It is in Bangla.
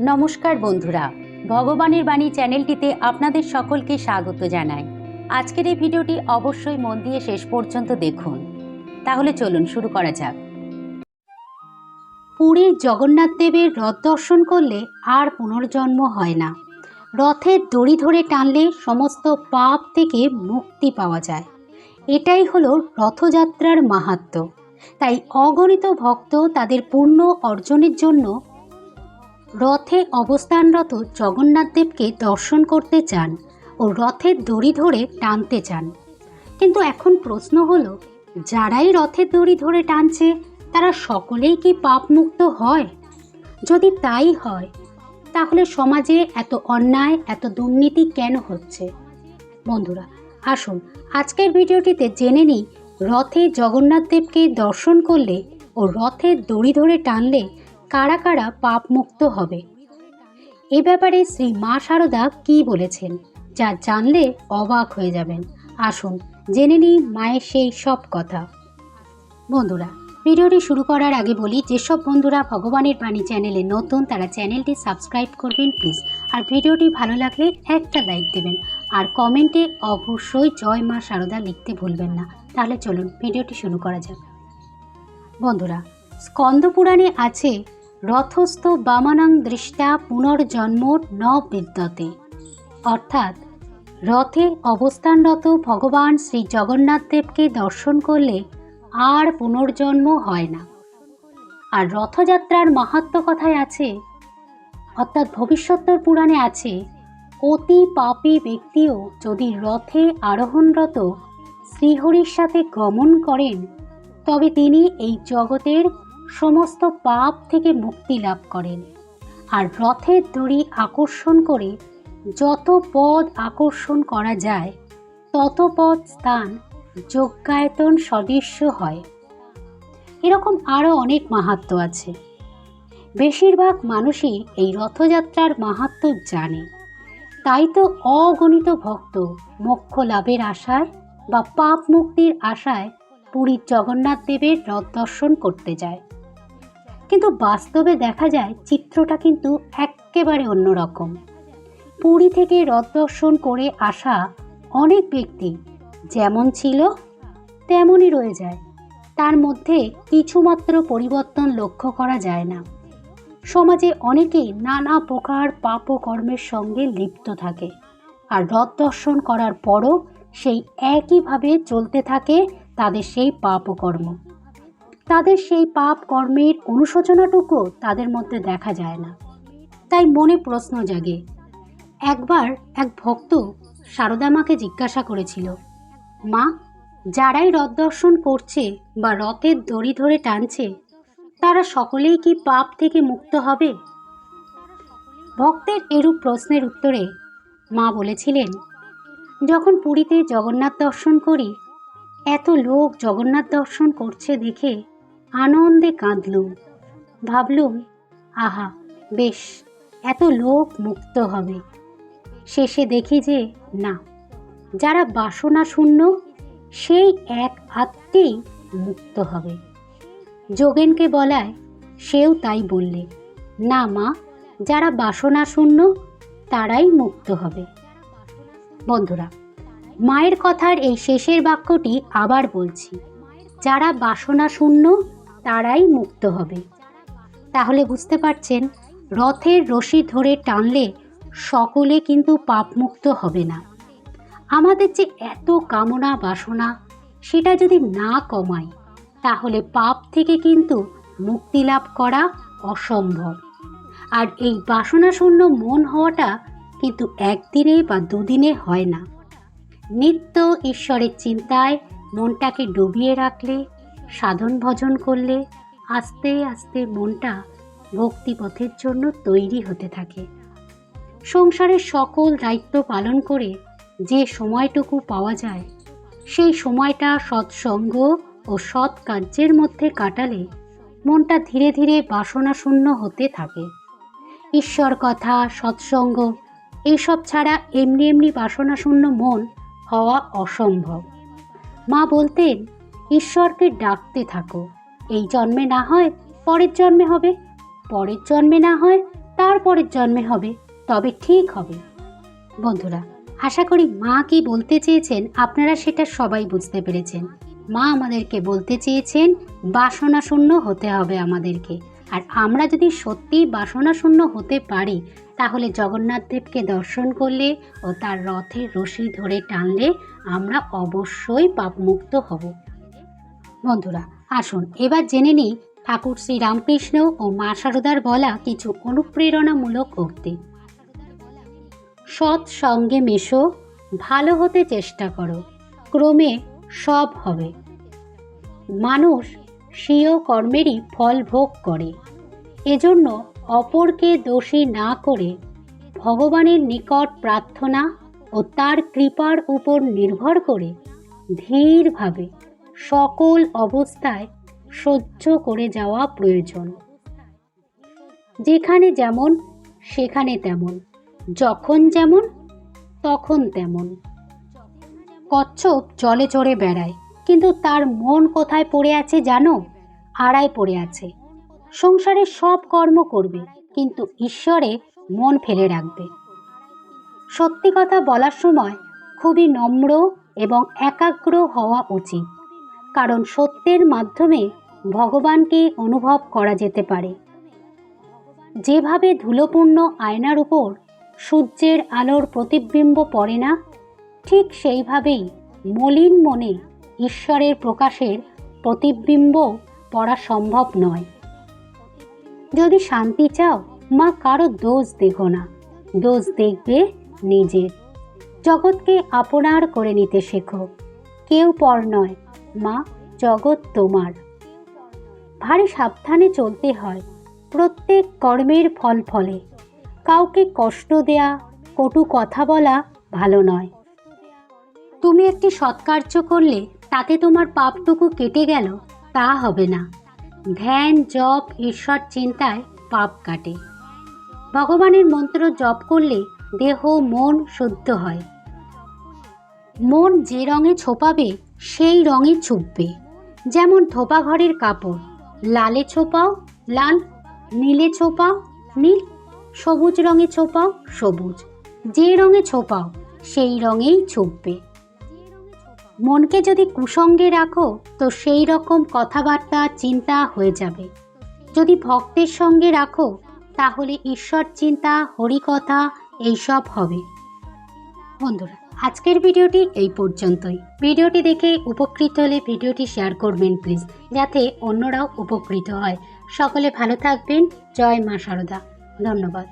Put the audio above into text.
নমস্কার বন্ধুরা, ভগবানের বাণী চ্যানেলটিতে আপনাদের সকলকে স্বাগত জানাই। আজকের এই ভিডিওটি অবশ্যই মন দিয়ে শেষ পর্যন্ত দেখুন। তাহলে চলুন শুরু করা যাক। পুরীর জগন্নাথ দেবের রথ দর্শন করলে আর পুনর্জন্ম হয় না। রথের দড়ি ধরে টানলে সমস্ত পাপ থেকে মুক্তি পাওয়া যায়। এটাই হলো রথযাত্রার মাহাত্ম্য তাই অগণিত ভক্ত তাদের পূর্ণ অর্জনের জন্য রথে অবস্থানরত জগন্নাথদেবকে দর্শন করতে চান ও রথের দড়ি ধরে টানতে চান। কিন্তু এখন প্রশ্ন হলো, যারাই রথের দড়ি ধরে টানছে, তারা সকলেই কি পাপমুক্ত হয়? যদি তাই হয়, তাহলে সমাজে এত অন্যায়, এত দুর্নীতি কেন হচ্ছে? বন্ধুরা, আসুন আজকের ভিডিওটিতে জেনে নিই, রথে জগন্নাথদেবকে দর্শন করলে ও রথের দড়ি ধরে টানলে কারা কারা পাপ মুক্ত হবে? এ ব্যাপারে শ্রী মা শারদা কি বলেছেন, যা জানলে অবাক হয়ে যাবেন। আসুন, জেনে নিই মায়ের সেই সব কথা। বন্ধুরা, ভিডিওটি শুরু করার আগে বলি, যেসব বন্ধুরা ভগবানের বাণী চ্যানেলে নতুন, তারা চ্যানেলটি সাবস্ক্রাইব করবেন প্লিজ। আর ভিডিওটি ভালো লাগলে একটা লাইক দেবেন। আর কমেন্টে অবশ্যই জয় মা শারদা লিখতে ভুলবেন না। তাহলে চলুন, ভিডিওটি শুরু করা যাক। বন্ধুরা, স্কন্দ পুরাণে আছে রথস্থ বামানাং দৃষ্টা পুনর্জন্ম ন বিদ্যতে। অর্থাৎ, রথে অবস্থানরত ভগবান শ্রী জগন্নাথ দেবকে দর্শন করলে আর পুনর্জন্ম হয় না। আর রথযাত্রার মাহাত্ম কথায় আছে, অর্থাৎ ভবিষ্যত্তর পুরাণে আছে, অতি পাপী ব্যক্তিও যদি রথে আরোহণরত শ্রীহরির সাথে গমন করেন, তবে তিনি এই জগতের সমস্ত পাপ থেকে মুক্তি লাভ করেন আর রথের দড়ি আকর্ষণ করে যত পদ আকর্ষণ করা যায়, তত পদ স্থান যজ্ঞায়তন সদৃশ্য হয়। এরকম আরও অনেক মাহাত্ম আছে। বেশিরভাগ মানুষই এই রথযাত্রার মাহাত্ম জানে। তাই তো অগণিত ভক্ত মোক্ষ লাভের আশায় বা পাপ মুক্তির আশায় পুরীর জগন্নাথ দেবের রথ দর্শন করতে যায়। কিন্তু বাস্তবে দেখা যায় চিত্রটা কিন্তু একেবারে অন্যরকম। পুরী থেকে রথ দর্শন করে আসা অনেক ব্যক্তি যেমন ছিল, তেমনই রয়ে যায়। তার মধ্যে কিছুমাত্র পরিবর্তন লক্ষ্য করা যায় না। সমাজে অনেকেই নানা প্রকার পাপ কর্মের সঙ্গে লিপ্ত থাকে আর রথ দর্শন করার পরও সেই একইভাবে চলতে থাকে তাদের সেই পাপ ও কর্ম তাদের সেই পাপ কর্মের অনুশোচনাটুকু তাদের মধ্যে দেখা যায় না। তাই মনে প্রশ্ন জাগে, একবার এক ভক্ত সারদা মাকে জিজ্ঞাসা করেছিল, মা, যারাই রথ দর্শন করছে বা রথের দড়ি ধরে টানছে, তারা সকলেই কি পাপ থেকে মুক্ত হবে? ভক্তের এরূপ প্রশ্নের উত্তরে মা বলেছিলেন, যখন পুরীতে জগন্নাথ দর্শন করি, এত লোক জগন্নাথ দর্শন করছে দেখে আনন্দে কাঁদলুম। ভাবলুম, আহা, বেশ, এত লোক মুক্ত হবে। শেষে দেখি যে, না, যারা বাসনা শূন্য সেই এক আত্মেই মুক্ত হবে। যোগেনকে বলায়, সেও তাই বললে, না মা, যারা বাসনা শূন্য তারাই মুক্ত হবে। বন্ধুরা, মায়ের কথার এই শেষের বাক্যটি আবার বলছি, যারা বাসনা শূন্য তারাই মুক্ত হবে। তাহলে বুঝতে পারছেন, রথের রশি ধরে টানলে সকলে কিন্তু পাপমুক্ত হবে না। আমাদের যে এত কামনা বাসনা, সেটা যদি না কমায় তাহলে পাপ থেকে কিন্তু মুক্তি লাভ করা অসম্ভব। আর এই বাসনাশূন্য মন হওয়াটা কিন্তু একদিনে বা দুদিনে হয় না। নিত্য ঈশ্বরের চিন্তায় মনটাকে ডুবিয়ে রাখলে সাধন ভজন করলে আস্তে আস্তে মনটা ভক্তিপথের জন্য তৈরি হতে থাকে। সংসারের সকল দায়িত্ব পালন করে যে সময়টুকু পাওয়া যায়, সেই সময়টা সৎসঙ্গ ও সৎ কার্যের মধ্যে কাটালে মনটা ধীরে ধীরে বাসনাশূন্য হতে থাকে। ঈশ্বর কথা, সৎসঙ্গ, এইসব ছাড়া এমনি এমনি বাসনাশূন্য মন হওয়া অসম্ভব। মা বলতেন ঈশ্বরকে ডাকতে থাকো। এই জন্মে না হয় পরের জন্মে হবে। পরের জন্মে না হয় তার পরের জন্মে হবে, তবে ঠিক হবে। বন্ধুরা, আশা করি মা কি বলতে চেয়েছেন আপনারা সেটা সবাই বুঝতে পেরেছেন। মা আমাদেরকে বলতে চেয়েছেন, বাসনা শূন্য হতে হবে আমাদেরকে। আর আমরা যদি সত্যি বাসনা শূন্য হতে পারি, তাহলে জগন্নাথ দেবকে দর্শন করলে ও তার রথের রশি ধরে টানলে আমরা অবশ্যই পাপমুক্ত হব। বন্ধুরা, আসুন এবার জেনে নিই ঠাকুর শ্রী রামকৃষ্ণ ও মা সারদার বলা কিছু অনুপ্রেরণামূলক উক্তি। সৎ সঙ্গে মেশো, ভালো হতে চেষ্টা করো, ক্রমে সব হবে। মানুষ স্বীয় কর্মেরই ফল ভোগ করে, এজন্য অপরকে দোষী না করে ভগবানের নিকট প্রার্থনা ও তার কৃপার উপর নির্ভর করে ধীরভাবে সকল অবস্থায় সহ্য করে যাওয়া প্রয়োজন। যেখানে যেমন, সেখানে তেমন। যখন যেমন, তখন তেমন। কচ্ছপ জলে চড়ে বেড়ায়, কিন্তু তার মন কোথায় পড়ে আছে জানো? আড়ায় পড়ে আছে। সংসারে সব কর্ম করবে, কিন্তু ঈশ্বরে মন ফেলে রাখবে। সত্যি কথা বলার সময় খুবই নম্র এবং একাগ্র হওয়া উচিত। কারণ সত্যের মাধ্যমে ভগবানকে অনুভব করা যেতে পারে। যেভাবে ধুলোপূর্ণ আয়নার উপর সূর্যের আলোর প্রতিবিম্ব পড়ে না, ঠিক সেইভাবেই মলিন মনে ঈশ্বরের প্রকাশের প্রতিবিম্ব পড়া সম্ভব নয়। যদি শান্তি চাও, মা কারও দোষ দেখো না। দোষ দেখবে নিজের জগৎকে আপনার করে নিতে শেখো। কেউ পর নয়। মা, জগৎ তোমার। ভারী সাবধানে চলতে হয়, প্রত্যেক কর্মের ফল ফলে। কাউকে কষ্ট দেয়া, কটু কথা বলা ভালো নয়। তুমি একটি সৎকার্য করলে, তাতে তোমার পাপটুকু কেটে গেল, তা হবে না। ধ্যান, জপ, ঈশ্বর চিন্তায় পাপ কাটে। ভগবানের মন্ত্র জপ করলে দেহ, মন শুদ্ধ হয়। মন যে রঙে ছোপাবে সেই রঙে ছুপবে যেমন ধোপা ঘরের কাপড়, লালে ছোপাও, লাল, নীলে ছোপাও, নীল, সবুজ রঙে ছোপাও, সবুজ। যে রঙে ছোপাও, সেই রঙেই ছুপবে মনকে যদি কুসঙ্গে রাখো, তো সেই রকম কথাবার্তা, চিন্তা হয়ে যাবে। যদি ভক্তের সঙ্গে রাখো, তাহলে ঈশ্বর চিন্তা হরিকথা, এইসব হবে। বন্ধুরা। আজকের ভিডিওটি এই পর্যন্তই। ভিডিওটি দেখে উপকৃত হলে ভিডিওটি শেয়ার করবেন, প্লিজ। যাতে অন্যরাও উপকৃত হয়। সকলে ভালো থাকবেন। জয় মা সারদা। ধন্যবাদ।